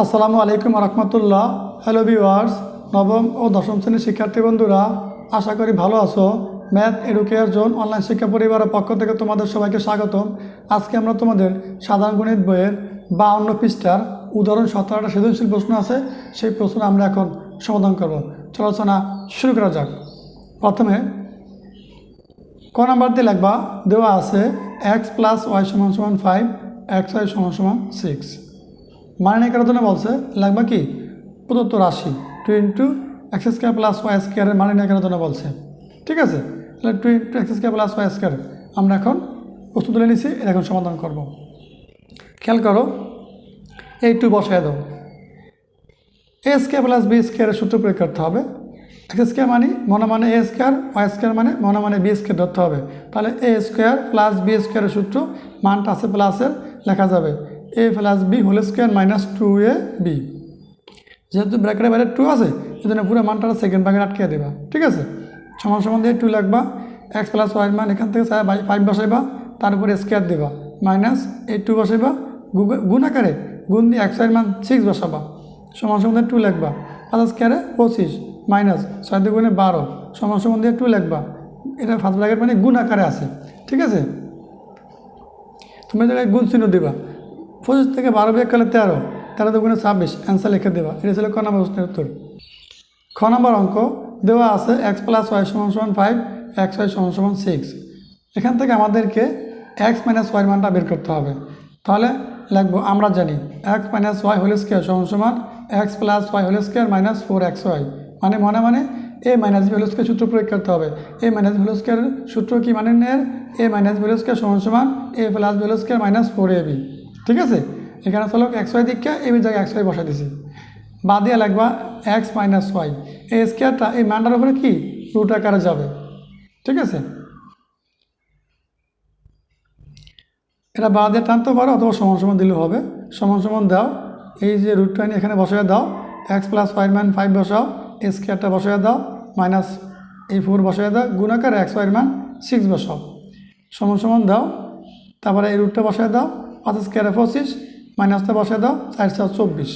আসসালামু আলাইকুম রহমতুল্লাহ। Hello viewers নবম ও দশম শ্রেণির শিক্ষার্থী বন্ধুরা, আশা করি ভালো আছো। ম্যাথ এডুকেয়ার জোন অনলাইন শিক্ষা পরিবারের পক্ষ থেকে তোমাদের সবাইকে স্বাগতম। আজকে আমরা তোমাদের সাধারণ গণিত বইয়ের বা অন্য পৃষ্ঠার উদাহরণ সতেরোটা সৃজনশীল প্রশ্ন আছে, সেই প্রশ্ন আমরা এখন সমাধান করব। চলো আলোচনা শুরু করা যাক। প্রথমে, ক নাম্বার দিয়ে লিখবা, দেওয়া আছে এক্স প্লাস ওয়াই সমান সমান ফাইভ এক্স ওয়াই সমান সমান সিক্স মানে করার জন্য বলছে, লাগবে কি? প্রদত্ত রাশি। Two into X square plus Y স্কোয়ারের মানে নিয়ে করার জন্য বলছে। ঠিক আছে? তাহলে two into X square plus Y square আমরা এখন প্রশ্ন তুলে নিছি, এটা এখন সমাধান করব। খেয়াল করো এই টু বসায় দাও। এ স্কোয়ার প্লাস বি স্কোয়ারের সূত্র প্রয়োগ করতে হবে। এক্স স্কোয়ার মানে মনে মানে এ স্কোয়ার ওয়াই স্কোয়ার মানে মনে মানে বি স্কোয়ার ধরতে হবে। তাহলে এ স্কোয়ার প্লাস বি স্কোয়ারের সূত্র মানটা আছে প্লাসের লেখা যাবে। A plus B whole square minus two A B. যেহেতু ব্র্যাকেটের বাইরে টু আছে এই জন্য পুরো মানটা সেকেন্ড ভাগে আটকে দেবা, ঠিক আছে? সমান সমান দিয়ে টু লাগবা এক্স প্লাস ওয়াই মান এখান থেকে ফাইভ বসাইবা তার উপরে স্কোয়ার দেবা মাইনাস এই টু বসাইবা গুণ আকারে গুণ দিয়ে ওয়াই মান সিক্স বসাবা, সমান সমান দিয়ে টু লিখবা পাঁচ স্কোয়ারে পঁচিশ মাইনাস ছয় দুগুণে বারো, সমান সমান দিয়ে টু লিখবা এটা ফার্স্ট ব্র্যাকেট মানে গুণ আকারে আছে, ঠিক আছে? তুমি জায়গায় গুণ চিহ্ন দিবা। পঁচিশ থেকে বারো বিয়োগ করলে তেরো তেরো দুগুণে ছাব্বিশ অ্যান্সার লিখে দেওয়া এটা ছিল ক নম্বর প্রশ্নের উত্তর। খ নম্বর অঙ্ক, দেওয়া আছে এক্স প্লাস ওয়াই সমান সমান ফাইভ এক্স ওয়াই সমান সমান সিক্স এখান থেকে আমাদেরকে এক্স মাইনাস ওয়াই মানটা বের করতে হবে। তাহলে লিখব, আমরা জানি X minus Y whole square সমান সমান X plus Y whole square minus four X Y মানে মনে মানে A minus B whole square সূত্র প্রয়োগ করতে হবে। এ মাইনাস বি হোল স্কোয়ারের সূত্র কি মানে A minus B whole square সমান সমান A plus B whole square minus four A B ঠিক আছে? এখানে চলো এক্স ওয়াই দিককে এ বির জায়গায় এক্স ওয়াই বসা দিছি। বাদ দিয়ে লাগবা এক্স মাইনাস ওয়াই এই স্কোয়ারটা এই মানটার উপরে কি? রুট আকারে যাবে। ঠিক আছে? এটা বাদ দিয়ে টানতে পারো অথবা সমান সমান দিলেও হবে। সমান সমান দাও। এই যে রুটটা এনে এখানে বসায় দাও। এক্স প্লাস ফাইভ মান ফাইভ বসাও। এই স্কোয়ারটা বসায় দাও। মাইনাস এই ফোর বসায় দাও। গুণাকার এক্স ওয়াই মান সিক্স বসাও। সমান সমান দাও। তারপরে এই রুটটা বসায় দাও। পাঁচ স্কোয়ারে পঁচিশ, মাইনাসটা বসে দাও চার চারশো চব্বিশ।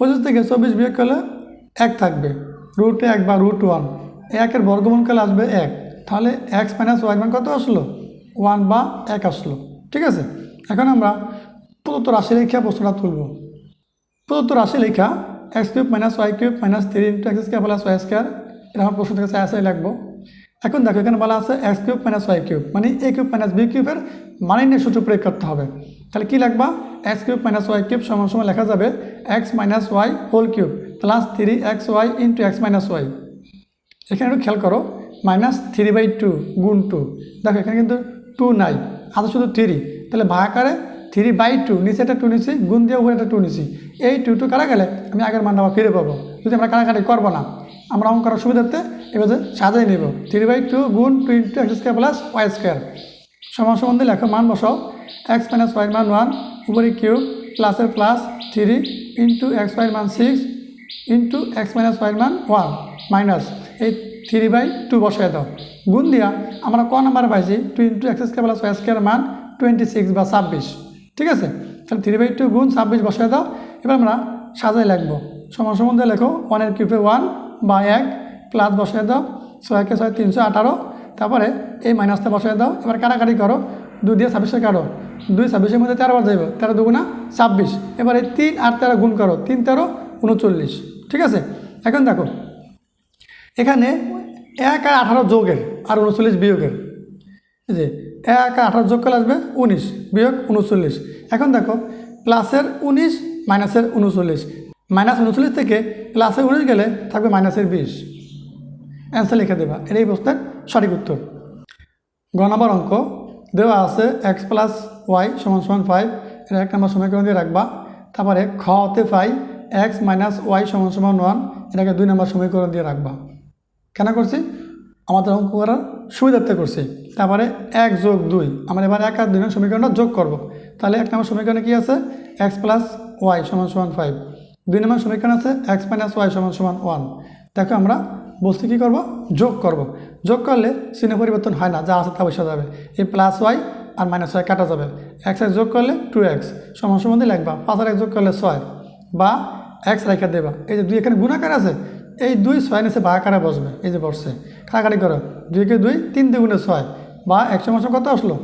পঁচিশ থেকে চব্বিশ বিয়োগ করলে এক থাকবে রুট এক বা রুট ওয়ান একের বর্গমূল কালে আসবে এক। তাহলে এক্স মাইনাস ওয়াই কত আসলো? ওয়ান বা এক আসলো। ঠিক আছে? এখন আমরা প্রদত্ত রাশি লেখা প্রশ্নটা তুলব। প্রদত্ত রাশি লেখা X cube minus Y cube minus three into X square plus Y square এটা আমার প্রশ্ন থেকে চাই আসাই লাগবো। এখন দেখো, এখানে বলা আছে X cube minus Y cube মানে এ কিউব মাইনাস বি কিউবের নিয়ে সূত্র প্রয়োগ করতে হবে। তাহলে কী লাগবা X cube minus Y cube সমান সমান লেখা যাবে X minus Y whole cube plus three X Y into X minus Y এখানে একটু খেয়াল করো মাইনাস থ্রি বাই টু গুণ টু দেখো, এখানে কিন্তু টু নাই আছে শুধু থ্রি তাহলে ভাগাকারে থ্রি বাই টু নিচে একটা টু নিছি, গুণ দিয়ে উপরে একটা টু নিছি। এই টু টু কারা গেলে? আমি আগের মানটা আবার ফিরে পাবো। যদি আমরা কাটাকাটি করব না, আমরা অঙ্ক করার সুবিধার্থে এবার সাজাই নেব। থ্রি বাই টু গুণ two into X square plus Y square সমান দিয়ে লেখো মান বসাও। এক্স মাইনাস ওয়াই মান ওয়ান উপরে কিউব প্লাসের plus three into X Y মান six into X minus Y মান ওয়ান মাইনাস এই থ্রি বাই টু বসায় দাও। গুণ দিয়া আমরা ক নাম্বার পাইছি? Two into X square plus Y square মান টোয়েন্টি সিক্স বা ছাব্বিশ। ঠিক আছে? তাহলে থ্রি বাই টু গুণ ছাব্বিশ বসায় দাও। এবার আমরা সাজাই লাগবো। সমান দিয়ে লেখো। ওয়ানের কিউবে ওয়ান বা এক প্লাস বসিয়ে দাও ছয়কে ছয় তিনশো আঠারো। তারপরে এই মাইনাসটা বসিয়ে দাও, এবার কাটাকাটি করো, দুই দিয়ে ছাব্বিশে কাটো। দুই ছাব্বিশের মধ্যে তেরো বার যাইব, তেরো দুগুণা ছাব্বিশ। এবার এই তিন আর তেরো গুণ করো, তিন তেরো উনচল্লিশ। ঠিক আছে? এখন দেখো, এখানে এক আর আঠারো যোগের আর উনচল্লিশ বিয়োগের। যে, এক আর আঠারো যোগ করলে আসবে উনিশ, বিয়োগ উনচল্লিশ। এখন দেখো, প্লাসের উনিশ মাইনাসের উনচল্লিশ। মাইনাস উনচল্লিশ থেকে প্লাসের উনিশ গেলে থাকবে মাইনাসের বিশ। অ্যান্সার লিখে দেবা। এটাই প্রশ্নের সঠিক উত্তর। গ নম্বর অঙ্ক। দেওয়া আছে এক্স প্লাস ওয়াই সমান সমান ফাইভ এটা এক নম্বর সমীকরণ দিয়ে রাখবা। তারপরে খ হতে এক্স মাইনাস ওয়াই সমান সমান ওয়ান এটাকে দুই নম্বর সমীকরণ দিয়ে রাখবা। কেন করছি? আমাদের অঙ্ক করার সুবিধার্থে করছি। তারপরে এক যোগ দুই। আমরা এবার এক আর দুই নম্বর সমীকরণটা যোগ করব। তাহলে এক নম্বর সমীকরণে কী আছে? এক্স প্লাস ওয়াই সমান সমান ফাইভ দুই নম্বর সমীকরণ আছে এক্স মাইনাস ওয়াই সমান সমান ওয়ান দেখো আমরা বস্তু কী করব? যোগ করব। যোগ করলে চিহ্ন পরিবর্তন হয় না, যা আছে তা বসে যাবে। এই প্লাস ওয়াই আর মাইনাস ওয়াই কাটা যাবে। এক্স এক্স যোগ করলে টু এক্স সমান দিয়ে লিখবা। পাঁচ আর এক যোগ করলে ছয়, বা এক্স রেখে দেবা। এই যে দুই এখানে গুণাকার আছে, এই দুই ছয় নিচে ভাগাকারে বসবে, এই যে বসছে। কাটাকাটি করো। দুইকে দুই, তিন দুগুণে ছয়, বা একশো মাসে কত আসলো?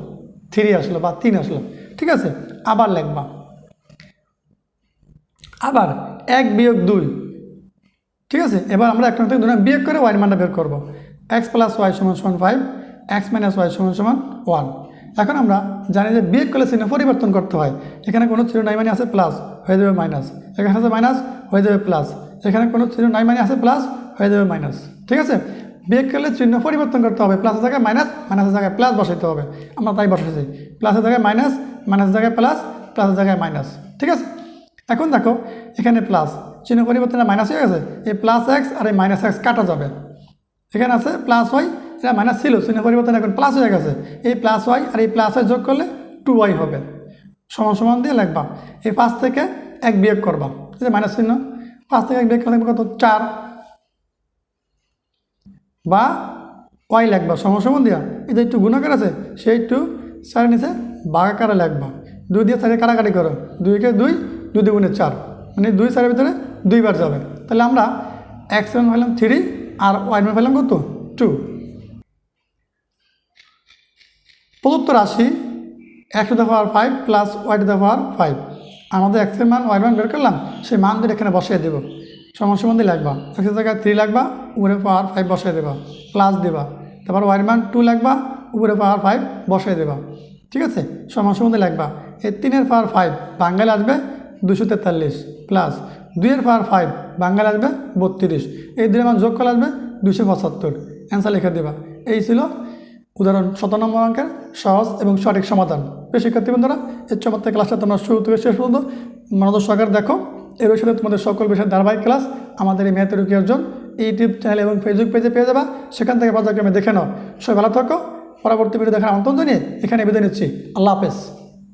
থ্রি আসলো, বা তিন আসলো। ঠিক আছে? আবার লিখবা। আবার এক বিয়োগ দুই ঠিক আছে? এবার আমরা এক থেকে দুই বিয়োগ করে ওয়াই মানটা বের করব। এক্স প্লাস ওয়াই সমান সমান ফাইভ এক্স মাইনাস ওয়াই সমান সমান ওয়ান এখন আমরা জানি যে বিয়োগ করলে চিহ্ন পরিবর্তন করতে হয়। এখানে কোনো চিহ্ন নাই মানে আছে প্লাস হয়ে যাবে মাইনাস এখানে আছে মাইনাস হয়ে যাবে প্লাস এখানে কোনো চিহ্ন নাই মানে আছে প্লাস হয়ে যাবে মাইনাস ঠিক আছে? বিয়োগ করলে চিহ্ন পরিবর্তন করতে হবে। প্লাসের জায়গায় মাইনাস মাইনাসের জায়গায় প্লাস বসাইতে হবে। আমরা তাই বসাইছি। প্লাসের জায়গায় মাইনাস মাইনাসের জায়গায় প্লাস প্লাসের জায়গায় মাইনাস ঠিক আছে? এখন দেখো, এখানে প্লাস চিহ্ন পরিবর্তনে মাইনাস হয়ে গেছে। এই প্লাস এক্স আর এই মাইনাস এক্স কাটা যাবে। এখানে আছে প্লাস ওয়াই এটা মাইনাস ছিল, চিহ্ন পরিবর্তন এখন প্লাস হয়ে গেছে। এই প্লাস ওয়াই আর এই প্লাস ওয়াই যোগ করলে টু ওয়াই হবে। সমান সমান দিয়ে লিখবা। এই পাঁচ থেকে এক বিয়োগ করবা। এই মাইনাস চিহ্ন, পাঁচ থেকে এক বিয়োগ করলে কত? চার। বা ওয়াই লিখবা, সমান দিয়া। এই যে একটু গুণাকার আছে, সেই একটু চারের নিচে বাঘাকারে লিখবা। দুই দিয়ে চারে কাটাকাটি করো। দুইকে দুই দুই দুগুণে চার। মানে দুই চারের ভিতরে দুইবার যাবে। তাহলে আমরা এক্স মান পেলাম থ্রি আর ওয়াই মান পেলাম কত? টু প্রদত্ত রাশি X to the power five plus Y to the power five আমাদের এক্সের মান ওয়াই মান বের করলাম, সেই মান দিয়ে এখানে বসিয়ে দেবো। সমান মধ্যে লাগবা। এক্সের জায়গায় থ্রি লাগবা উপরে পাওয়ার ফাইভ বসিয়ে দেবা প্লাস দেবা। তারপর ওয়াই মান টু লাগবা উপরে পাওয়ার ফাইভ বসিয়ে দেবা। ঠিক আছে? সমান দিয়ে লাগবা। এই তিনের পাওয়ার ফাইভ বাঙ্গাল আসবে দুশো তেতাল্লিশ প্লাস দুইয়ের পাওয়ার ফাইভ বাঙ্গাল আসবে বত্রিশ। এই দুইয়ের মান যোগ করে আসবে দুশো পঁচাত্তর। অ্যান্সার লিখে দেবা। এই ছিল উদাহরণ শত নম্বর অঙ্কের সহজ এবং সঠিক সমাধান। প্রিয় শিক্ষার্থী বন্ধুরা এই চমৎকার ক্লাসটা তোমরা শুরু থেকে শেষ পর্যন্ত মনোযোগ সহকারে দেখো। এর সাথে তোমাদের সকল বিষয়ের ধারাবাহিক ক্লাস আমাদের এই মেয়াদের অর্জন ইউটিউব চ্যানেল এবং ফেসবুক পেজে পেয়ে যাবা। সেখান থেকে পর্যায়ক্রমে দেখে নাও। সবাই ভালো থাকো। পরবর্তী ভিডিও দেখার আমন্ত্রণ জানিয়ে এখানে বিদায় নিচ্ছি। আল্লাহ হাফেজ।